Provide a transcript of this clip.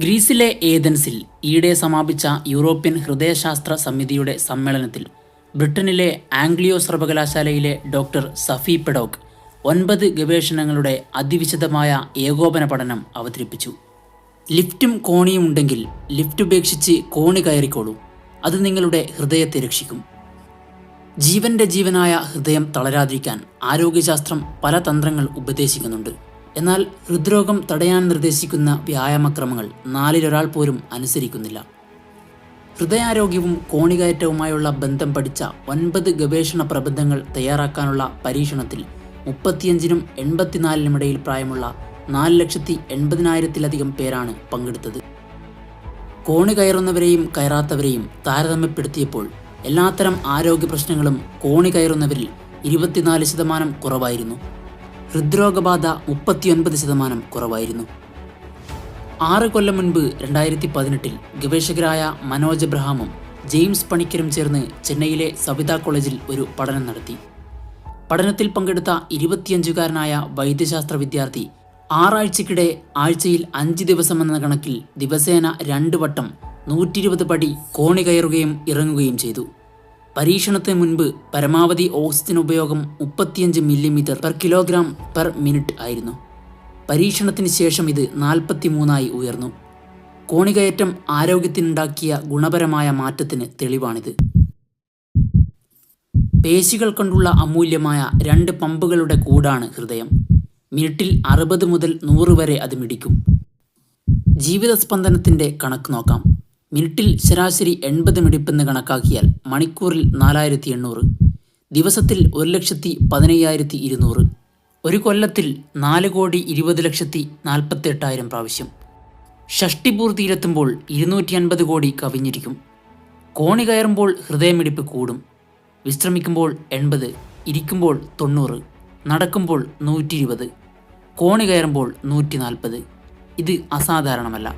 ഗ്രീസിലെ ഏതൻസിൽ ഈയിടെ സമാപിച്ച യൂറോപ്യൻ ഹൃദയശാസ്ത്ര സമിതിയുടെ സമ്മേളനത്തിൽ ബ്രിട്ടനിലെ ആംഗ്ലിയോ സർവകലാശാലയിലെ ഡോക്ടർ സഫി പെഡോക് ഒൻപത് ഗവേഷണങ്ങളുടെ അതിവിശദമായ ഏകോപന പഠനം അവതരിപ്പിച്ചു. ലിഫ്റ്റും കോണിയും ഉണ്ടെങ്കിൽ ലിഫ്റ്റ് ഉപേക്ഷിച്ച് കോണി കയറിക്കോളൂ. അത് നിങ്ങളുടെ ഹൃദയത്തെ രക്ഷിക്കും. ജീവന്റെ ജീവനായ ഹൃദയം തളരാതിരിക്കാൻ ആരോഗ്യശാസ്ത്രം പല തന്ത്രങ്ങൾ ഉപദേശിക്കുന്നുണ്ട്. എന്നാൽ ഹൃദ്രോഗം തടയാൻ നിർദ്ദേശിക്കുന്ന വ്യായാമക്രമങ്ങൾ നാലിലൊരാൾ പോലും അനുസരിക്കുന്നില്ല. ഹൃദയാരോഗ്യവും കോണികയറ്റവുമായുള്ള ബന്ധം പഠിച്ച ഒൻപത് ഗവേഷണ പ്രബന്ധങ്ങൾ തയ്യാറാക്കാനുള്ള പരീക്ഷണത്തിൽ മുപ്പത്തിയഞ്ചിനും എൺപത്തിനാലിനുമിടയിൽ പ്രായമുള്ള നാല് ലക്ഷത്തി എൺപതിനായിരത്തിലധികം പേരാണ് പങ്കെടുത്തത്. കോണി കയറുന്നവരെയും കയറാത്തവരെയും താരതമ്യപ്പെടുത്തിയപ്പോൾ എല്ലാത്തരം ആരോഗ്യ പ്രശ്നങ്ങളും കോണി കയറുന്നവരിൽ ഇരുപത്തിനാല് ശതമാനം കുറവായിരുന്നു. ഹൃദ്രോഗബാധ മുപ്പത്തിയൊൻപത് ശതമാനം കുറവായിരുന്നു. ആറ് കൊല്ലം മുൻപ് രണ്ടായിരത്തി പതിനെട്ടിൽ ഗവേഷകരായ മനോജ് എബ്രഹാമും ജെയിംസ് പണിക്കരും ചേർന്ന് ചെന്നൈയിലെ സവിത കോളേജിൽ ഒരു പഠനം നടത്തി. പഠനത്തിൽ പങ്കെടുത്ത ഇരുപത്തിയഞ്ചുകാരനായ വൈദ്യശാസ്ത്ര വിദ്യാർത്ഥി ആറാഴ്ചക്കിടെ ആഴ്ചയിൽ അഞ്ച് ദിവസമെന്ന കണക്കിൽ ദിവസേന രണ്ട് വട്ടം നൂറ്റി ഇരുപത് പടി കോണി കയറുകയും ഇറങ്ങുകയും ചെയ്തു. പരീക്ഷണത്തിന് മുൻപ് പരമാവധി ഓക്സിജൻ ഉപയോഗം മുപ്പത്തിയഞ്ച് millimetre per kilogram per minute ആയിരുന്നു. പരീക്ഷണത്തിന് ശേഷം ഇത് നാൽപ്പത്തി മൂന്നായി ഉയർന്നു. കോണികയറ്റം ആരോഗ്യത്തിനുണ്ടാക്കിയ ഗുണപരമായ മാറ്റത്തിന് തെളിവാണിത്. പേശികൾ കൊണ്ടുള്ള അമൂല്യമായ രണ്ട് പമ്പുകളുടെ കൂടാണ് ഹൃദയം. മിനിറ്റിൽ അറുപത് മുതൽ നൂറ് വരെ അത് മിടിക്കും. ജീവിത സ്പന്ദനത്തിന്റെ കണക്ക് നോക്കാം. മിനിറ്റിൽ ശരാശരി എൺപത് മിടിപ്പെന്ന് കണക്കാക്കിയാൽ മണിക്കൂറിൽ നാലായിരത്തി എണ്ണൂറ് ദിവസത്തിൽ ഒരു ലക്ഷത്തി പതിനയ്യായിരത്തി ഇരുന്നൂറ് ഒരു കൊല്ലത്തിൽ നാല് കോടി ഇരുപത് ലക്ഷത്തി നാൽപ്പത്തെട്ടായിരം പ്രാവശ്യം. ഷഷ്ടിപൂർത്തിയിലെത്തുമ്പോൾ ഇരുന്നൂറ്റി അൻപത് കോടി കവിഞ്ഞിരിക്കും. കോണി കയറുമ്പോൾ ഹൃദയമിടിപ്പ് കൂടും. വിശ്രമിക്കുമ്പോൾ എൺപത് ഇരിക്കുമ്പോൾ തൊണ്ണൂറ് നടക്കുമ്പോൾ നൂറ്റി ഇരുപത് കോണി കയറുമ്പോൾ നൂറ്റി നാൽപ്പത് ഇത് അസാധാരണമല്ല.